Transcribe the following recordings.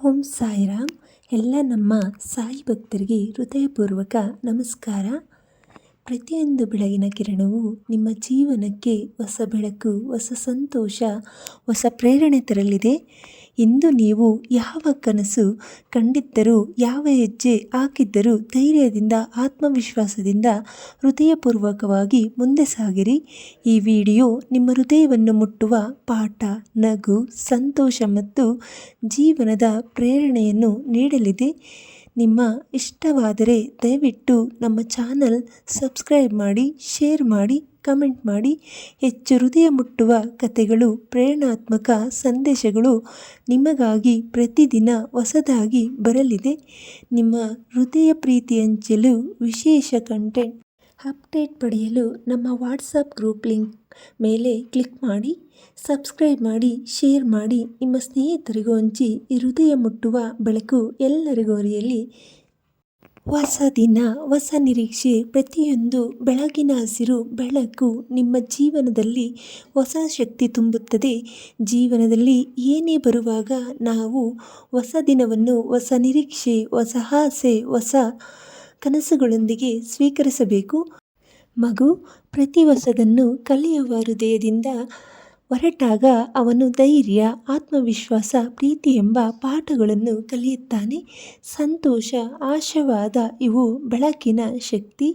ಓಂ ಸಾಯಿರಾಮ್. ಎಲ್ಲ ನಮ್ಮ ಸಾಯಿ ಭಕ್ತರಿಗೆ ಹೃದಯಪೂರ್ವಕ ನಮಸ್ಕಾರ. ಪ್ರತಿಯೊಂದು ಬೆಳಗಿನ ಕಿರಣವು ನಿಮ್ಮ ಜೀವನಕ್ಕೆ ಹೊಸ ಬೆಳಕು, ಹೊಸ ಸಂತೋಷ, ಹೊಸ ಪ್ರೇರಣೆ ತರಲಿದೆ. ಇಂದು ನೀವು ಯಾವ ಕನಸು ಕಂಡಿದ್ದರೂ, ಯಾವ ಹೆಜ್ಜೆ ಹಾಕಿದ್ದರೂ ಧೈರ್ಯದಿಂದ, ಆತ್ಮವಿಶ್ವಾಸದಿಂದ ಹೃದಯಪೂರ್ವಕವಾಗಿ ಮುಂದೆ ಸಾಗಿರಿ. ಈ ವಿಡಿಯೋ ನಿಮ್ಮ ಹೃದಯವನ್ನು ಮುಟ್ಟುವ ಪಾಠ, ನಗು, ಸಂತೋಷ ಮತ್ತು ಜೀವನದ ಪ್ರೇರಣೆಯನ್ನು ನೀಡಲಿದೆ. ನಿಮ್ಮ ಇಷ್ಟವಾದರೆ ದಯವಿಟ್ಟು ನಮ್ಮ ಚಾನಲ್ ಸಬ್ಸ್ಕ್ರೈಬ್ ಮಾಡಿ, ಶೇರ್ ಮಾಡಿ, ಕಮೆಂಟ್ ಮಾಡಿ. ಹೆಚ್ಚು ಹೃದಯ ಮುಟ್ಟುವ ಕಥೆಗಳು, ಪ್ರೇರಣಾತ್ಮಕ ಸಂದೇಶಗಳು ನಿಮಗಾಗಿ ಪ್ರತಿದಿನ ಹೊಸದಾಗಿ ಬರಲಿದೆ. ನಿಮ್ಮ ಹೃದಯ ಪ್ರೀತಿ ಹಂಚಲು ವಿಶೇಷ ಕಂಟೆಂಟ್ ಅಪ್ಡೇಟ್ ಪಡೆಯಲು ನಮ್ಮ ವಾಟ್ಸಪ್ ಗ್ರೂಪ್ ಲಿಂಕ್ ಮೇಲೆ ಕ್ಲಿಕ್ ಮಾಡಿ, ಸಬ್ಸ್ಕ್ರೈಬ್ ಮಾಡಿ, ಶೇರ್ ಮಾಡಿ, ನಿಮ್ಮ ಸ್ನೇಹಿತರಿಗೂ ಹಂಚಿ ಹೃದಯ ಮುಟ್ಟುವ ಬೆಳಕು ಎಲ್ಲರಿಗೂ ಅರಿಯಲಿ ಹೊಸ ದಿನ, ಹೊಸ ನಿರೀಕ್ಷೆ, ಪ್ರತಿಯೊಂದು ಬೆಳಗಿನ ಹಸಿರು ಬೆಳಕು ನಿಮ್ಮ ಜೀವನದಲ್ಲಿ ಹೊಸ ಶಕ್ತಿ ತುಂಬುತ್ತದೆ. ಜೀವನದಲ್ಲಿ ಏನೇ ಬರುವಾಗ ನಾವು ಹೊಸ ದಿನವನ್ನು, ಹೊಸ ನಿರೀಕ್ಷೆ, ಹೊಸ ಆಸೆ, ಹೊಸ ಕನಸುಗಳೊಂದಿಗೆ ಸ್ವೀಕರಿಸಬೇಕು. ಮಗು ಪ್ರತಿ ಹೊಸದನ್ನು ಕಲಿಯುವ ಹೃದಯದಿಂದ ಹೊರಟಾಗ ಅವನು ಧೈರ್ಯ, ಆತ್ಮವಿಶ್ವಾಸ, ಪ್ರೀತಿ ಎಂಬ ಪಾಠಗಳನ್ನು ಕಲಿಯುತ್ತಾನೆ. ಸಂತೋಷ, ಆಶಾವಾದ ಇವು ಬೆಳಕಿನ ಶಕ್ತಿ.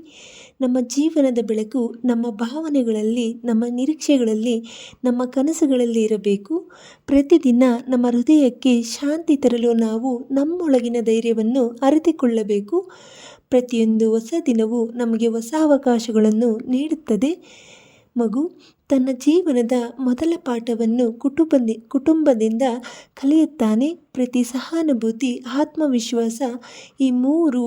ನಮ್ಮ ಜೀವನದ ಬೆಳಕು ನಮ್ಮ ಭಾವನೆಗಳಲ್ಲಿ, ನಮ್ಮ ನಿರೀಕ್ಷೆಗಳಲ್ಲಿ, ನಮ್ಮ ಕನಸುಗಳಲ್ಲಿ ಇರಬೇಕು. ಪ್ರತಿದಿನ ನಮ್ಮ ಹೃದಯಕ್ಕೆ ಶಾಂತಿ ತರಲು ನಾವು ನಮ್ಮೊಳಗಿನ ಧೈರ್ಯವನ್ನು ಅರಿತುಕೊಳ್ಳಬೇಕು. ಪ್ರತಿಯೊಂದು ಹೊಸ ದಿನವೂ ನಮಗೆ ಹೊಸ ಅವಕಾಶಗಳನ್ನು ನೀಡುತ್ತದೆ. ಮಗು, ತನ್ನ ಜೀವನದ ಮೊದಲ ಪಾಠವನ್ನು ಕುಟುಂಬದಿ ಕುಟುಂಬದಿಂದ ಕಲಿಯುತ್ತಾನೆ. ಪ್ರತಿ ಸಹಾನುಭೂತಿ, ಆತ್ಮವಿಶ್ವಾಸ ಈ ಮೂರು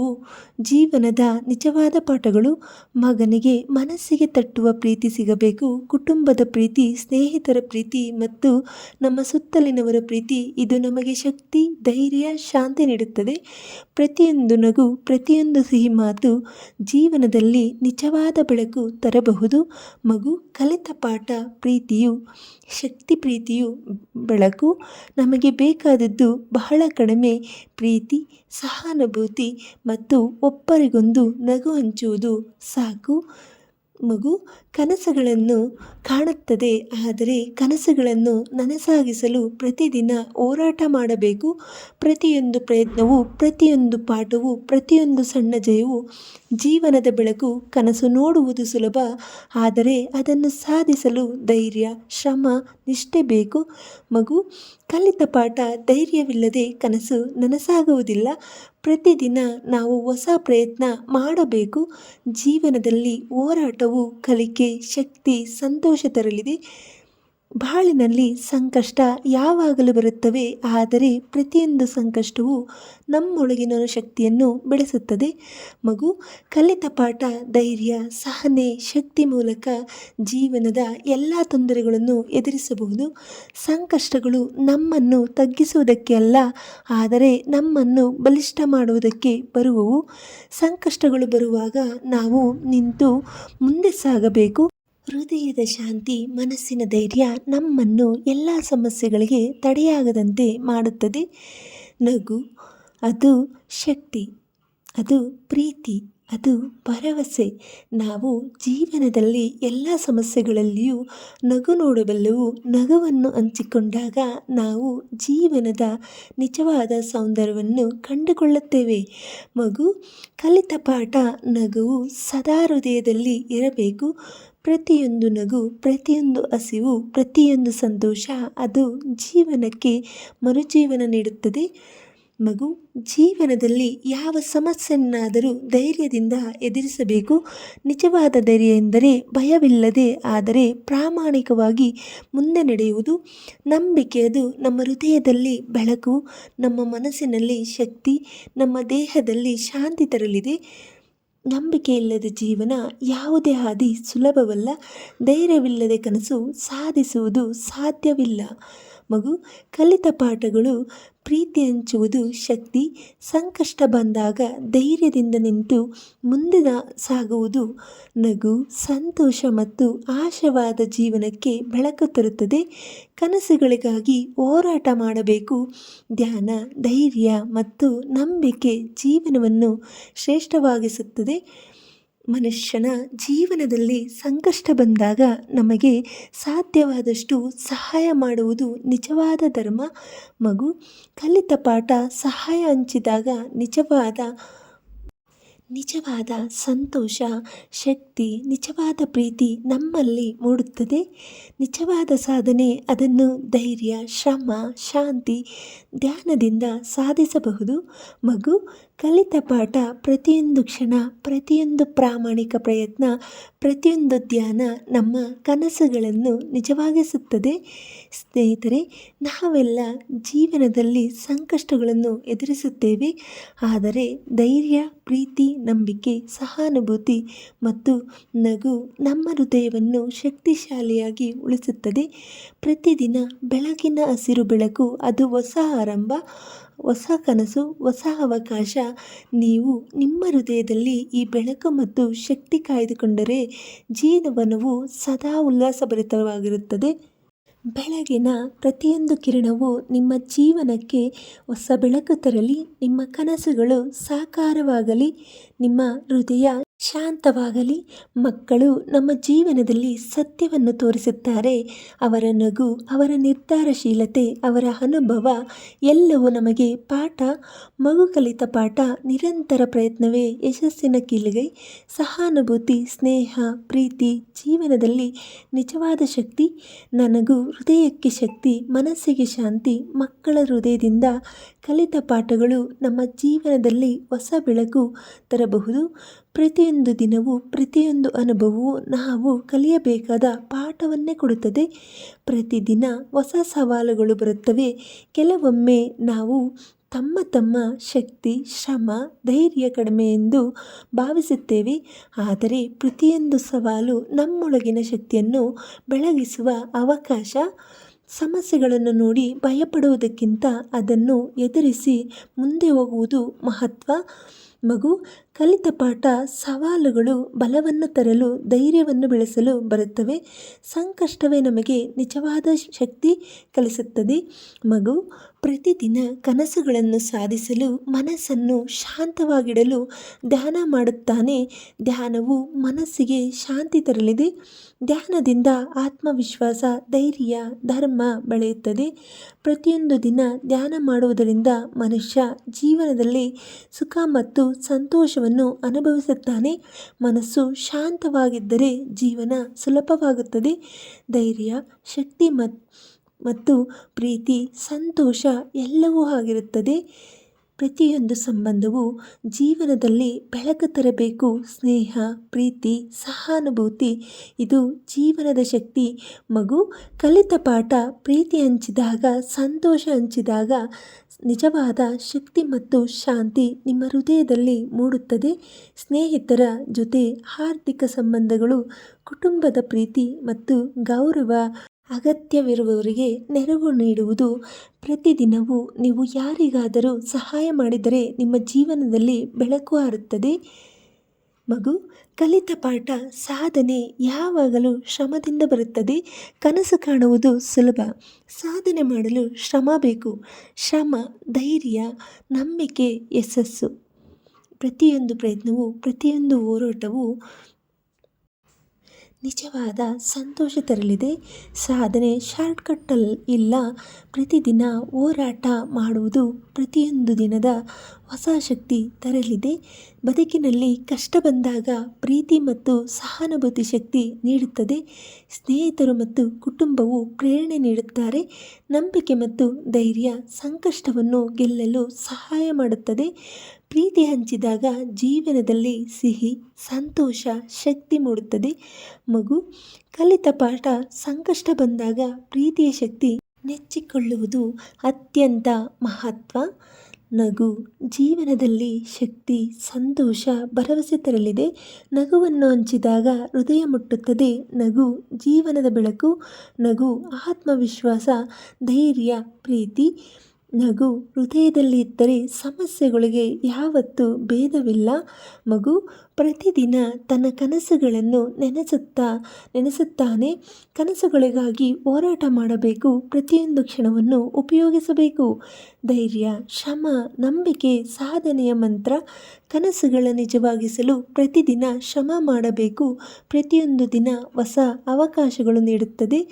ಜೀವನದ ನಿಜವಾದ ಪಾಠಗಳು. ಮಗನಿಗೆ ಮನಸ್ಸಿಗೆ ತಟ್ಟುವ ಪ್ರೀತಿ ಸಿಗಬೇಕು. ಕುಟುಂಬದ ಪ್ರೀತಿ, ಸ್ನೇಹಿತರ ಪ್ರೀತಿ ಮತ್ತು ನಮ್ಮ ಸುತ್ತಲಿನವರ ಪ್ರೀತಿ, ಇದು ನಮಗೆ ಶಕ್ತಿ, ಧೈರ್ಯ, ಶಾಂತಿ ನೀಡುತ್ತದೆ. ಪ್ರತಿಯೊಂದು ನಗು, ಪ್ರತಿಯೊಂದು ಸಿಹಿ ಮಾತು ಜೀವನದಲ್ಲಿ ನಿಜವಾದ ಬೆಳಕು ತರಬಹುದು. ಮಗು, ಕಲಿತ ಪಾಠ ಪ್ರೀತಿಯು, ಶಕ್ತಿ ಪ್ರೀತಿಯು ಬೆಳಕು. ನಮಗೆ ಬೇಕಾದದ್ದು ಬಹಳ ಕಡಿಮೆ ಪ್ರೀತಿ ಸಹಾನುಭೂತಿ ಮತ್ತು ಒಬ್ಬರಿಗೊಂದು ನಗು ಹಂಚುವುದು ಸಾಕು. ಮಗು ಕನಸುಗಳನ್ನು ಕಾಣುತ್ತದೆ. ಆದರೆ ಕನಸುಗಳನ್ನು ನನಸಾಗಿಸಲು ಪ್ರತಿದಿನ ಹೋರಾಟ ಮಾಡಬೇಕು. ಪ್ರತಿಯೊಂದು ಪ್ರಯತ್ನವು, ಪ್ರತಿಯೊಂದು ಪಾಠವು, ಪ್ರತಿಯೊಂದು ಸಣ್ಣ ಜಯವು ಜೀವನದ ಬೆಳಕು ಕನಸು ನೋಡುವುದು ಸುಲಭ. ಆದರೆ ಅದನ್ನು ಸಾಧಿಸಲು ಧೈರ್ಯ, ಶ್ರಮ, ನಿಷ್ಠೆ ಬೇಕು. ಮಗು ಕಲಿತ ಪಾಠ ಧೈರ್ಯವಿಲ್ಲದೆ ಕನಸು ನನಸಾಗುವುದಿಲ್ಲ. ಪ್ರತಿದಿನ ನಾವು ಹೊಸ ಪ್ರಯತ್ನ ಮಾಡಬೇಕು. ಜೀವನದಲ್ಲಿ ಹೋರಾಟವು ಕಲಿಕೆ ಶಕ್ತಿ ಸಂತೋಷ ತರಲಿದೆ. ಬಾಳಿನಲ್ಲಿ ಸಂಕಷ್ಟ ಯಾವಾಗಲೂ ಬರುತ್ತವೆ, ಆದರೆ ಪ್ರತಿಯೊಂದು ಸಂಕಷ್ಟವು ನಮ್ಮೊಳಗಿನ ಶಕ್ತಿಯನ್ನು ಬೆಳೆಸುತ್ತದೆ. ಮಗು, ಕಲಿತ ಪಾಠ, ಧೈರ್ಯ, ಸಹನೆ, ಶಕ್ತಿ ಮೂಲಕ ಜೀವನದ ಎಲ್ಲ ತೊಂದರೆಗಳನ್ನು ಎದುರಿಸಬಹುದು. ಸಂಕಷ್ಟಗಳು ನಮ್ಮನ್ನು ತಗ್ಗಿಸುವುದಕ್ಕೆ ಅಲ್ಲ, ಆದರೆ ನಮ್ಮನ್ನು ಬಲಿಷ್ಠ ಮಾಡುವುದಕ್ಕೆ ಬರುವವು. ಸಂಕಷ್ಟಗಳು ಬರುವಾಗ ನಾವು ನಿಂತು ಮುಂದೆ ಸಾಗಬೇಕು. ಹೃದಯದ ಶಾಂತಿ, ಮನಸ್ಸಿನ ಧೈರ್ಯ ನಮ್ಮನ್ನು ಎಲ್ಲ ಸಮಸ್ಯೆಗಳಿಗೆ ತಡೆಯಾಗದಂತೆ ಮಾಡುತ್ತದೆ. ನಗು, ಅದು ಶಕ್ತಿ, ಅದು ಪ್ರೀತಿ, ಅದು ಭರವಸೆ. ನಾವು ಜೀವನದಲ್ಲಿ ಎಲ್ಲ ಸಮಸ್ಯೆಗಳಲ್ಲಿಯೂ ನಗು ನೋಡಬಲ್ಲವು ನಗುವನ್ನು ಹಂಚಿಕೊಂಡಾಗ ನಾವು ಜೀವನದ ನಿಜವಾದ ಸೌಂದರ್ಯವನ್ನು ಕಂಡುಕೊಳ್ಳುತ್ತೇವೆ. ಮಗು, ಕಲಿತ ಪಾಠ ನಗುವು ಸದಾ ಹೃದಯದಲ್ಲಿ ಇರಬೇಕು. ಪ್ರತಿಯೊಂದು ನಗು, ಪ್ರತಿಯೊಂದು ಹಸಿವು, ಪ್ರತಿಯೊಂದು ಸಂತೋಷ, ಅದು ಜೀವನಕ್ಕೆ ಮರುಜೀವನ ನೀಡುತ್ತದೆ. ಮಗು, ಜೀವನದಲ್ಲಿ ಯಾವ ಸಮಸ್ಯೆಯನ್ನಾದರೂ ಧೈರ್ಯದಿಂದ ಎದುರಿಸಬೇಕು. ನಿಜವಾದ ಧೈರ್ಯ ಎಂದರೆ ಭಯವಿಲ್ಲದೆ ಆದರೆ ಪ್ರಾಮಾಣಿಕವಾಗಿ ಮುಂದೆ ನಡೆಯುವುದು. ನಂಬಿಕೆ ಅದು ನಮ್ಮ ಹೃದಯದಲ್ಲಿ ಬೆಳಕು, ನಮ್ಮ ಮನಸ್ಸಿನಲ್ಲಿ ಶಕ್ತಿ, ನಮ್ಮ ದೇಹದಲ್ಲಿ ಶಾಂತಿ ತರಲಿದೆ. ನಂಬಿಕೆ ಇಲ್ಲದ ಜೀವನ ಯಾವುದೇ ಹಾದಿ ಸುಲಭವಲ್ಲ ಧೈರ್ಯವಿಲ್ಲದೆ ಕನಸು ಸಾಧಿಸುವುದು ಸಾಧ್ಯವಿಲ್ಲ. ಮಗು, ಕಲಿತ ಪಾಠಗಳು ಪ್ರೀತಿ ಹಂಚುವುದು ಶಕ್ತಿ, ಸಂಕಷ್ಟ ಬಂದಾಗ ಧೈರ್ಯದಿಂದ ನಿಂತು ಮುಂದೆ ಸಾಗುವುದು ನಗು, ಸಂತೋಷ ಮತ್ತು ಆಶವಾದ ಜೀವನಕ್ಕೆ ಬೆಳಕು ತರುತ್ತದೆ. ಕನಸುಗಳಿಗಾಗಿ ಹೋರಾಟ ಮಾಡಬೇಕು. ಧ್ಯಾನ, ಧೈರ್ಯ ಮತ್ತು ನಂಬಿಕೆ ಜೀವನವನ್ನು ಶ್ರೇಷ್ಠವಾಗಿಸುತ್ತದೆ. ಮನುಷ್ಯನ ಜೀವನದಲ್ಲಿ ಸಂಕಷ್ಟ ಬಂದಾಗ ನಮಗೆ ಸಾಧ್ಯವಾದಷ್ಟು ಸಹಾಯ ಮಾಡುವುದು ನಿಜವಾದ ಧರ್ಮ. ಮಗು, ಕಲಿತ ಪಾಠ ಸಹಾಯ ಹಂಚಿದಾಗ ನಿಜವಾದ ನಿಜವಾದ ಸಂತೋಷ, ಶಕ್ತಿ, ನಿಜವಾದ ಪ್ರೀತಿ ನಮ್ಮಲ್ಲಿ ಮೂಡುತ್ತದೆ. ನಿಜವಾದ ಸಾಧನೆ, ಅದನ್ನು ಧೈರ್ಯ, ಶ್ರಮ, ಶಾಂತಿ, ಧ್ಯಾನದಿಂದ ಸಾಧಿಸಬಹುದು. ಮಗು ಕಲಿತ ಪಾಠ ಪ್ರತಿಯೊಂದು ಕ್ಷಣ, ಪ್ರತಿಯೊಂದು ಪ್ರಾಮಾಣಿಕ ಪ್ರಯತ್ನ, ಪ್ರತಿಯೊಂದು ಧ್ಯಾನ ನಮ್ಮ ಕನಸುಗಳನ್ನು ನಿಜವಾಗಿಸುತ್ತದೆ. ಸ್ನೇಹಿತರೆ, ನಾವೆಲ್ಲ ಜೀವನದಲ್ಲಿ ಸಂಕಷ್ಟಗಳನ್ನು ಎದುರಿಸುತ್ತೇವೆ. ಆದರೆ ಧೈರ್ಯ, ಪ್ರೀತಿ, ನಂಬಿಕೆ, ಸಹಾನುಭೂತಿ ಮತ್ತು ನಗು ನಮ್ಮ ಹೃದಯವನ್ನು ಶಕ್ತಿಶಾಲಿಯಾಗಿ ಉಳಿಸುತ್ತದೆ. ಪ್ರತಿದಿನ ಬೆಳಗಿನ ಹಸಿರು ಬೆಳಕು, ಅದು ಹೊಸ ಆರಂಭ. ಹೊಸ ಕನಸು, ಹೊಸ ಅವಕಾಶ. ನೀವು ನಿಮ್ಮ ಹೃದಯದಲ್ಲಿ ಈ ಬೆಳಕು ಮತ್ತು ಶಕ್ತಿ ಕಾಯ್ದುಕೊಂಡರೆ ಜೀವನವು ಸದಾ ಉಲ್ಲಾಸಭರಿತವಾಗಿರುತ್ತದೆ. ಬೆಳಗಿನ ಪ್ರತಿಯೊಂದು ಕಿರಣವು ನಿಮ್ಮ ಜೀವನಕ್ಕೆ ಹೊಸ ಬೆಳಕು ತರಲಿ, ನಿಮ್ಮ ಕನಸುಗಳು ಸಾಕಾರವಾಗಲಿ, ನಿಮ್ಮ ಹೃದಯ ಶಾಂತವಾಗಲಿ. ಮಕ್ಕಳು ನಮ್ಮ ಜೀವನದಲ್ಲಿ ಸತ್ಯವನ್ನು ತೋರಿಸುತ್ತಾರೆ. ಅವರ ನಗು, ಅವರ ನಿರ್ಧಾರಶೀಲತೆ, ಅವರ ಅನುಭವ ಎಲ್ಲವೂ ನಮಗೆ ಪಾಠ ಮಗು ಕಲಿತ ಪಾಠ, ನಿರಂತರ ಪ್ರಯತ್ನವೇ ಯಶಸ್ಸಿನ ಕೀಲಿಗೆ. ಸಹಾನುಭೂತಿ, ಸ್ನೇಹ, ಪ್ರೀತಿ ಜೀವನದಲ್ಲಿ ನಿಜವಾದ ಶಕ್ತಿ, ನನಗೂ ಹೃದಯಕ್ಕೆ ಶಕ್ತಿ, ಮನಸ್ಸಿಗೆ ಶಾಂತಿ, ಮಕ್ಕಳ ಹೃದಯದಿಂದ ಕಲಿತ ಪಾಠಗಳು ನಮ್ಮ ಜೀವನದಲ್ಲಿ ಹೊಸ ಬೆಳಕು ತರಬಹುದು. ಪ್ರತಿಯೊಂದು ದಿನವೂ, ಪ್ರತಿಯೊಂದು ಅನುಭವವೂ ನಾವು ಕಲಿಯಬೇಕಾದ ಪಾಠವನ್ನೇ ಕೊಡುತ್ತದೆ. ಪ್ರತಿದಿನ ಹೊಸ ಸವಾಲುಗಳು ಬರುತ್ತವೆ. ಕೆಲವೊಮ್ಮೆ ನಾವು ತಮ್ಮ ತಮ್ಮ ಶಕ್ತಿ, ಶ್ರಮ, ಧೈರ್ಯ ಕಡಿಮೆ ಎಂದು ಭಾವಿಸುತ್ತೇವೆ. ಆದರೆ ಪ್ರತಿಯೊಂದು ಸವಾಲು ನಮ್ಮೊಳಗಿನ ಶಕ್ತಿಯನ್ನು ಬೆಳಗಿಸುವ ಅವಕಾಶ, ಸಮಸ್ಯೆಗಳನ್ನು ನೋಡಿ ಭಯಪಡುವುದಕ್ಕಿಂತ ಅದನ್ನು ಎದುರಿಸಿ ಮುಂದೆ ಹೋಗುವುದು ಮಹತ್ವ. ಮಗು ಕಲಿತ ಪಾಠ ಸವಾಲುಗಳು ಬಲವನ್ನು ತರಲು ಧೈರ್ಯವನ್ನು ಬೆಳೆಸಲು ಬರುತ್ತವೆ. ಸಂಕಷ್ಟವೇ ನಮಗೆ ನಿಜವಾದ ಶಕ್ತಿ ಕಲಿಸುತ್ತದೆ. ಮಗು, ಪ್ರತಿದಿನ ಕನಸುಗಳನ್ನು ಸಾಧಿಸಲು ಮನಸ್ಸನ್ನು ಶಾಂತವಾಗಿಡಲು ಧ್ಯಾನ ಮಾಡುತ್ತಾನೆ. ಧ್ಯಾನವು ಮನಸ್ಸಿಗೆ ಶಾಂತಿ ತರಲಿದೆ. ಧ್ಯಾನದಿಂದ ಆತ್ಮವಿಶ್ವಾಸ, ಧೈರ್ಯ, ಧರ್ಮ ಬೆಳೆಯುತ್ತದೆ. ಪ್ರತಿಯೊಂದು ದಿನ ಧ್ಯಾನ ಮಾಡುವುದರಿಂದ ಮನುಷ್ಯ ಜೀವನದಲ್ಲಿ ಸುಖ ಮತ್ತು ಸಂತೋಷವನ್ನು ಅನುಭವಿಸುತ್ತಾನೆ. ಮನಸ್ಸು ಶಾಂತವಾಗಿದ್ದರೆ ಜೀವನ ಸುಲಭವಾಗುತ್ತದೆ. ಧೈರ್ಯ, ಶಕ್ತಿ ಮತ್ತು ಪ್ರೀತಿ, ಸಂತೋಷ ಎಲ್ಲವೂ ಆಗಿರುತ್ತದೆ. ಪ್ರತಿಯೊಂದು ಸಂಬಂಧವು ಜೀವನದಲ್ಲಿ ಬೆಳಕು ತರಬೇಕು. ಸ್ನೇಹ, ಪ್ರೀತಿ, ಸಹಾನುಭೂತಿ, ಇದು ಜೀವನದ ಶಕ್ತಿ. ಮಗು ಕಲಿತ ಪಾಠ ಪ್ರೀತಿ ಹಂಚಿದಾಗ, ಸಂತೋಷ ಹಂಚಿದಾಗ ನಿಜವಾದ ಶಕ್ತಿ ಮತ್ತು ಶಾಂತಿ ನಿಮ್ಮ ಹೃದಯದಲ್ಲಿ ಮೂಡುತ್ತದೆ. ಸ್ನೇಹಿತರ ಜೊತೆ ಆರ್ಥಿಕ ಸಂಬಂಧಗಳು, ಕುಟುಂಬದ ಪ್ರೀತಿ ಮತ್ತು ಗೌರವ ಅಗತ್ಯವಿರುವವರಿಗೆ ನೆರವು ನೀಡುವುದು. ಪ್ರತಿದಿನವೂ ನೀವು ಯಾರಿಗಾದರೂ ಸಹಾಯ ಮಾಡಿದರೆ ನಿಮ್ಮ ಜೀವನದಲ್ಲಿ ಬೆಳಕು ಹಾರುತ್ತದೆ. ಮಗು, ಕಲಿತ ಪಾಠ ಸಾಧನೆ ಯಾವಾಗಲೂ ಶ್ರಮದಿಂದ ಬರುತ್ತದೆ. ಕನಸು ಕಾಣುವುದು ಸುಲಭ. ಸಾಧನೆ ಮಾಡಲು ಶ್ರಮ ಬೇಕು. ಶ್ರಮ, ಧೈರ್ಯ, ನಂಬಿಕೆ, ಯಶಸ್ಸು. ಪ್ರತಿಯೊಂದು ಪ್ರಯತ್ನವು, ಪ್ರತಿಯೊಂದು ಹೋರಾಟವು ನಿಜವಾದ ಸಂತೋಷ ತರಲಿದೆ. ಸಾಧನೆ ಶಾರ್ಟ್ಕಟ್ಟಲ್ಲಿ ಇಲ್ಲ. ಪ್ರತಿದಿನ ಹೋರಾಟ ಮಾಡುವುದು ಪ್ರತಿಯೊಂದು ದಿನದ ಹೊಸ ಶಕ್ತಿ ತರಲಿದೆ. ಬದುಕಿನಲ್ಲಿ ಕಷ್ಟ ಬಂದಾಗ ಪ್ರೀತಿ ಮತ್ತು ಸಹಾನುಭೂತಿ ಶಕ್ತಿ ನೀಡುತ್ತದೆ. ಸ್ನೇಹಿತರು ಮತ್ತು ಕುಟುಂಬವು ಪ್ರೇರಣೆ ನೀಡುತ್ತಾರೆ. ನಂಬಿಕೆ ಮತ್ತು ಧೈರ್ಯ ಸಂಕಷ್ಟವನ್ನು ಗೆಲ್ಲಲು ಸಹಾಯ ಮಾಡುತ್ತದೆ. ಪ್ರೀತಿ ಹಂಚಿದಾಗ ಜೀವನದಲ್ಲಿ ಸಿಹಿ, ಸಂತೋಷ, ಶಕ್ತಿ ಮೂಡುತ್ತದೆ. ಮಗು, ಕಲಿತ ಪಾಠ ಸಂಕಷ್ಟ ಬಂದಾಗ ಪ್ರೀತಿಯ ಶಕ್ತಿ ನೆಚ್ಚಿಕೊಳ್ಳುವುದು ಅತ್ಯಂತ ಮಹತ್ವ. ನಗು ಜೀವನದಲ್ಲಿ ಶಕ್ತಿ, ಸಂತೋಷ, ಭರವಸೆ ತರಲಿದೆ. ನಗುವನ್ನು ಹಂಚಿದಾಗ ಹೃದಯ ಮುಟ್ಟುತ್ತದೆ. ನಗು ಜೀವನದ ಬೆಳಕು, ನಗು ಆತ್ಮವಿಶ್ವಾಸ, ಧೈರ್ಯ, ಪ್ರೀತಿ. ನಗು ಹೃದಯದಲ್ಲಿ ಇದ್ದರೆ ಸಮಸ್ಯೆಗಳಿಗೆ ಯಾವತ್ತೂ ಭೇದವಿಲ್ಲ. ಮಗು ಪ್ರತಿದಿನ ತನ್ನ ಕನಸುಗಳನ್ನು ನೆನೆಸುತ್ತಾ, ನೆನೆಸುತ್ತಾನೆ. ಕನಸುಗಳಿಗಾಗಿ ಹೋರಾಟ ಮಾಡಬೇಕು. ಪ್ರತಿಯೊಂದು ಕ್ಷಣವನ್ನು ಉಪಯೋಗಿಸಬೇಕು. ಧೈರ್ಯ, ಶ್ರಮ, ನಂಬಿಕೆ, ಸಾಧನೆಯ ಮಂತ್ರ ಕನಸುಗಳ ನಿಜವಾಗಿಸಲು ಪ್ರತಿದಿನ ಶ್ರಮ ಮಾಡಬೇಕು. ಪ್ರತಿಯೊಂದು ದಿನ ಹೊಸ ಅವಕಾಶಗಳು ನೀಡುತ್ತದೆ.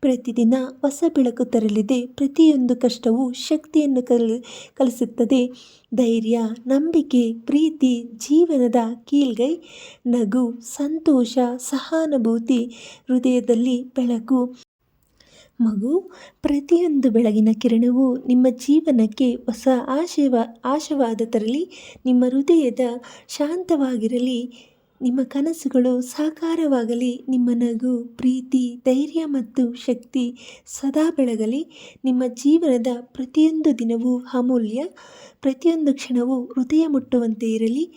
ಪ್ರತಿದಿನ ಹೊಸ ಬೆಳಕು ತರಲಿದೆ. ಪ್ರತಿಯೊಂದು ಕಷ್ಟವೂ ಶಕ್ತಿಯನ್ನು ಕಲ್, ಕಲಿಸುತ್ತದೆ. ಧೈರ್ಯ, ನಂಬಿಕೆ, ಪ್ರೀತಿ, ಜೀವನದ ಕೀಲ್ಗೈ, ನಗು, ಸಂತೋಷ, ಸಹಾನುಭೂತಿ, ಹೃದಯದಲ್ಲಿ ಬೆಳಕು. ಮಗು, ಪ್ರತಿಯೊಂದು ಬೆಳಗಿನ ಕಿರಣವು ನಿಮ್ಮ ಜೀವನಕ್ಕೆ ಹೊಸ ಆಶಯವ ಆಶವಾದ ತರಲಿ. ನಿಮ್ಮ ಹೃದಯದ ಶಾಂತವಾಗಿರಲಿ. ನಿಮ್ಮ ಕನಸುಗಳು ಸಾಕಾರವಾಗಲಿ ನಿಮ್ಮ ನಗು ಪ್ರೀತಿ, ಧೈರ್ಯ ಮತ್ತು ಶಕ್ತಿ ಸದಾ ಬೆಳಗಲಿ. ನಿಮ್ಮ ಜೀವನದ ಪ್ರತಿಯೊಂದು ದಿನವೂ ಅಮೂಲ್ಯ, ಪ್ರತಿಯೊಂದು ಕ್ಷಣವೂ ಹೃದಯ ಮುಟ್ಟುವಂತೆ ಇರಲಿ.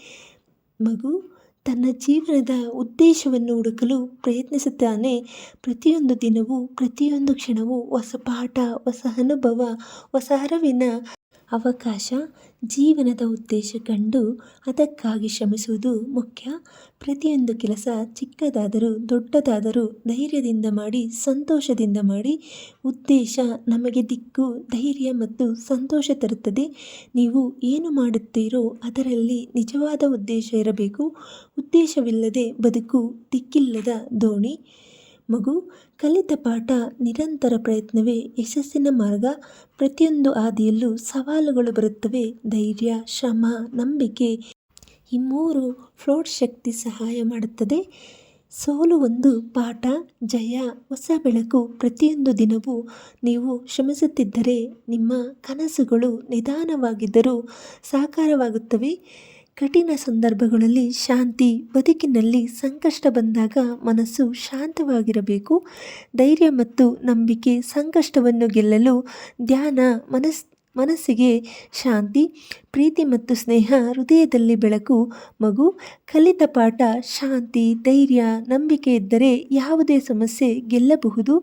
ಮಗು, ತನ್ನ ಜೀವನದ ಉದ್ದೇಶವನ್ನು ಹುಡುಕಲು ಪ್ರಯತ್ನಿಸುತ್ತಾನೆ. ಪ್ರತಿಯೊಂದು ದಿನವೂ, ಪ್ರತಿಯೊಂದು ಕ್ಷಣವೂ ಹೊಸ ಪಾಠ, ಹೊಸ ಅನುಭವ, ಹೊಸ ಅರಿವಿನ ಅವಕಾಶ ಜೀವನದ ಉದ್ದೇಶ ಕಂಡು ಅದಕ್ಕಾಗಿ ಶ್ರಮಿಸುವುದು ಮುಖ್ಯ. ಪ್ರತಿಯೊಂದು ಕೆಲಸ ಚಿಕ್ಕದಾದರೂ ದೊಡ್ಡದಾದರೂ ಧೈರ್ಯದಿಂದ ಮಾಡಿ, ಸಂತೋಷದಿಂದ ಮಾಡಿ. ಉದ್ದೇಶ ನಮಗೆ ದಿಕ್ಕು, ಧೈರ್ಯ ಮತ್ತು ಸಂತೋಷ ತರುತ್ತದೆ. ನೀವು ಏನು ಮಾಡುತ್ತೀರೋ ಅದರಲ್ಲಿ ನಿಜವಾದ ಉದ್ದೇಶ ಇರಬೇಕು. ಉದ್ದೇಶವಿಲ್ಲದೆ ಬದುಕು ದಿಕ್ಕಿಲ್ಲದ ದೋಣಿ. ಮಗು, ಕಲಿತ ಪಾಠ ನಿರಂತರ ಪ್ರಯತ್ನವೇ ಯಶಸ್ಸಿನ ಮಾರ್ಗ. ಪ್ರತಿಯೊಂದು ಹಾದಿಯಲ್ಲೂ ಸವಾಲುಗಳು ಬರುತ್ತವೆ. ಧೈರ್ಯ, ಶ್ರಮ, ನಂಬಿಕೆ ಈ ಮೂರು ಫ್ಲೋಟ್ ಶಕ್ತಿ ಸಹಾಯ ಮಾಡುತ್ತದೆ. ಸೋಲು ಒಂದು ಪಾಠ, ಜಯ, ಹೊಸ ಬೆಳಕು. ಪ್ರತಿಯೊಂದು ದಿನವೂ ನೀವು ಶ್ರಮಿಸುತ್ತಿದ್ದರೆ ನಿಮ್ಮ ಕನಸುಗಳು ನಿಧಾನವಾಗಿದ್ದರೂ ಸಾಕಾರವಾಗುತ್ತವೆ. ಕಠಿಣ ಸಂದರ್ಭಗಳಲ್ಲಿ ಶಾಂತಿ ಬದುಕಿನಲ್ಲಿ ಸಂಕಷ್ಟ ಬಂದಾಗ ಮನಸ್ಸು ಶಾಂತವಾಗಿರಬೇಕು. ಧೈರ್ಯ ಮತ್ತು ನಂಬಿಕೆ ಸಂಕಷ್ಟವನ್ನು ಗೆಲ್ಲಲು ಧ್ಯಾನ ಮನಸ್ ಮನಸ್ಸಿಗೆ ಶಾಂತಿ, ಪ್ರೀತಿ ಮತ್ತು ಸ್ನೇಹ, ಹೃದಯದಲ್ಲಿ ಬೆಳಕು, ಮಗು, ಕಲಿತ ಪಾಠ, ಶಾಂತಿ, ಧೈರ್ಯ, ನಂಬಿಕೆ ಇದ್ದರೆ ಯಾವುದೇ ಸಮಸ್ಯೆ ಗೆಲ್ಲಬಹುದು.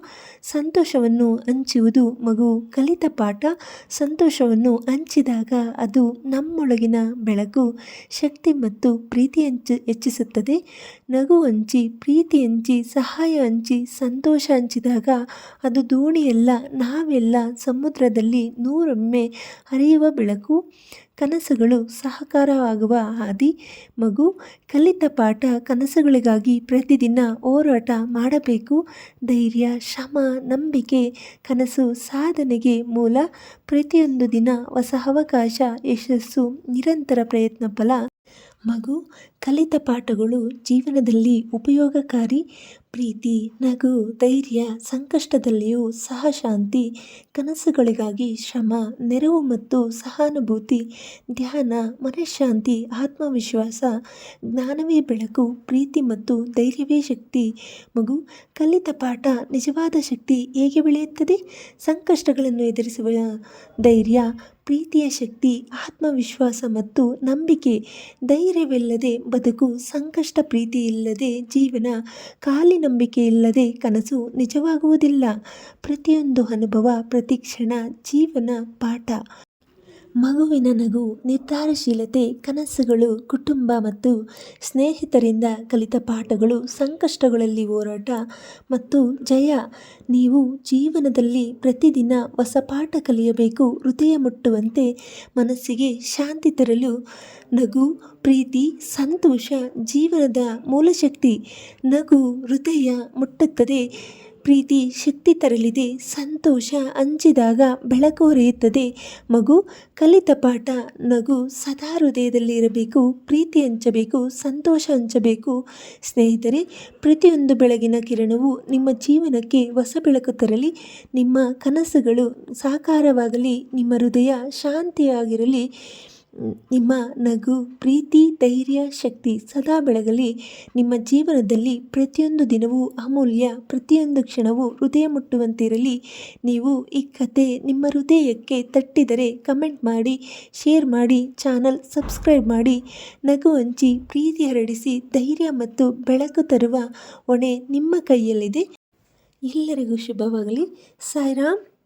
ಸಂತೋಷವನ್ನು ಹಂಚುವುದು ಮಗು. ಕಲಿತ ಪಾಠ, ಸಂತೋಷವನ್ನು ಹಂಚಿದಾಗ ಅದು ನಮ್ಮೊಳಗಿನ ಬೆಳಕು, ಶಕ್ತಿ ಮತ್ತು ಪ್ರೀತಿ ಹಂಚಿ, ಹೆಚ್ಚಿಸುತ್ತದೆ. ನಗು ಹಂಚಿ, ಪ್ರೀತಿ ಹಂಚಿ, ಸಹಾಯ ಹಂಚಿ, ಸಂತೋಷ ಹಂಚಿದಾಗ ಅದು ದೋಣಿಯೆಲ್ಲ, ನಾವೆಲ್ಲ ಸಮುದ್ರದಲ್ಲಿ ನೂರೊಮ್ಮೆ ಹರಿಯುವ ಬೆಳಕು, ಕನಸುಗಳು ಸಹಕಾರವಾಗುವ ಹಾದಿ ಮಗು. ಕಲಿತ ಪಾಠ ಕನಸುಗಳಿಗಾಗಿ ಪ್ರತಿದಿನ ಹೋರಾಟ ಮಾಡಬೇಕು. ಧೈರ್ಯ, ಶ್ರಮ, ನಂಬಿಕೆ, ಕನಸು ಸಾಧನೆಗೆ ಮೂಲ. ಪ್ರತಿಯೊಂದು ದಿನ ಹೊಸ ಅವಕಾಶ, ಯಶಸ್ಸು, ನಿರಂತರ ಪ್ರಯತ್ನ ಫಲ. ಮಗು ಕಲಿತ ಪಾಠಗಳು ಜೀವನದಲ್ಲಿ ಉಪಯೋಗಕಾರಿ, ಪ್ರೀತಿ, ನಗು, ಧೈರ್ಯ, ಸಂಕಷ್ಟದಲ್ಲಿಯೂ ಸಹ ಶಾಂತಿ, ಕನಸುಗಳಿಗಾಗಿ ಶ್ರಮ, ನೆರವು ಮತ್ತು ಸಹಾನುಭೂತಿ, ಧ್ಯಾನ, ಮನಃಶಾಂತಿ, ಆತ್ಮವಿಶ್ವಾಸ, ಜ್ಞಾನವೇ ಬೆಳಕು, ಪ್ರೀತಿ ಮತ್ತು ಧೈರ್ಯವೇ ಶಕ್ತಿ. ಮಗು, ಕಲಿತ ಪಾಠ ನಿಜವಾದ ಶಕ್ತಿ ಹೇಗೆ ಬೆಳೆಯುತ್ತದೆ? ಸಂಕಷ್ಟಗಳನ್ನು ಎದುರಿಸುವ ಧೈರ್ಯ, ಪ್ರೀತಿಯ ಶಕ್ತಿ, ಆತ್ಮವಿಶ್ವಾಸ ಮತ್ತು ನಂಬಿಕೆ. ಧೈರ್ಯವಿಲ್ಲದೆ ಬದುಕು ಸಂಕಷ್ಟ ಪ್ರೀತಿ ಇಲ್ಲದೆ ಜೀವನ ಖಾಲಿ ನಂಬಿಕೆ ಇಲ್ಲದೆ ಕನಸು ನಿಜವಾಗುವುದಿಲ್ಲ. ಪ್ರತಿಯೊಂದು ಅನುಭವ, ಪ್ರತಿ ಕ್ಷಣ ಜೀವನ ಪಾಠ. ಮಗುವಿನ ನಗು, ನಿರ್ಧಾರಶೀಲತೆ, ಕನಸುಗಳು, ಕುಟುಂಬ ಮತ್ತು ಸ್ನೇಹಿತರಿಂದ ಕಲಿತ ಪಾಠಗಳು ಸಂಕಷ್ಟಗಳಲ್ಲಿ ಹೋರಾಟ ಮತ್ತು ಜಯ. ನೀವು ಜೀವನದಲ್ಲಿ ಪ್ರತಿದಿನ ಹೊಸ ಪಾಠ ಕಲಿಯಬೇಕು. ಹೃದಯ ಮುಟ್ಟುವಂತೆ ಮನಸ್ಸಿಗೆ ಶಾಂತಿ ತರಲು ನಗು, ಪ್ರೀತಿ, ಸಂತೋಷ, ಜೀವನದ ಮೂಲಶಕ್ತಿ ನಗು ಹೃದಯ ಮುಟ್ಟುತ್ತದೆ. ಪ್ರೀತಿ ಶಕ್ತಿ ತರಲಿದೆ. ಸಂತೋಷ ಹಂಚಿದಾಗ ಬೆಳಕು ಹೊರೆಯುತ್ತದೆ. ಮಗು ಕಲಿತ ಪಾಠ, ನಗು ಸದಾ ಹೃದಯದಲ್ಲಿ ಇರಬೇಕು ಪ್ರೀತಿ ಹಂಚಬೇಕು, ಸಂತೋಷ ಹಂಚಬೇಕು. ಸ್ನೇಹಿತರೆ, ಪ್ರತಿಯೊಂದು ಬೆಳಗಿನ ಕಿರಣವು ನಿಮ್ಮ ಜೀವನಕ್ಕೆ ಹೊಸ ಬೆಳಕು ತರಲಿ. ನಿಮ್ಮ ಕನಸುಗಳು ಸಾಕಾರವಾಗಲಿ, ನಿಮ್ಮ ಹೃದಯ ಶಾಂತಿಯಾಗಿರಲಿ. ನಿಮ್ಮ ನಗು, ಪ್ರೀತಿ, ಧೈರ್ಯ, ಶಕ್ತಿ ಸದಾ ಬೆಳಗಲಿ. ನಿಮ್ಮ ಜೀವನದಲ್ಲಿ ಪ್ರತಿಯೊಂದು ದಿನವೂ ಅಮೂಲ್ಯ, ಪ್ರತಿಯೊಂದು ಕ್ಷಣವೂ ಹೃದಯ ಮುಟ್ಟುವಂತಿರಲಿ. ನೀವು ಈ ಕತೆ ನಿಮ್ಮ ಹೃದಯಕ್ಕೆ ತಟ್ಟಿದರೆ ಕಮೆಂಟ್ ಮಾಡಿ, ಶೇರ್ ಮಾಡಿ, ಚಾನಲ್ ಸಬ್ಸ್ಕ್ರೈಬ್ ಮಾಡಿ. ನಗು ಹಂಚಿ, ಪ್ರೀತಿ ಹರಡಿಸಿ, ಧೈರ್ಯ ಮತ್ತು ಬೆಳಕು ತರುವ ಹೊಣೆ ನಿಮ್ಮ ಕೈಯಲ್ಲಿದೆ. ಎಲ್ಲರಿಗೂ ಶುಭವಾಗಲಿ. ಸಾಯಿರಾಮ್.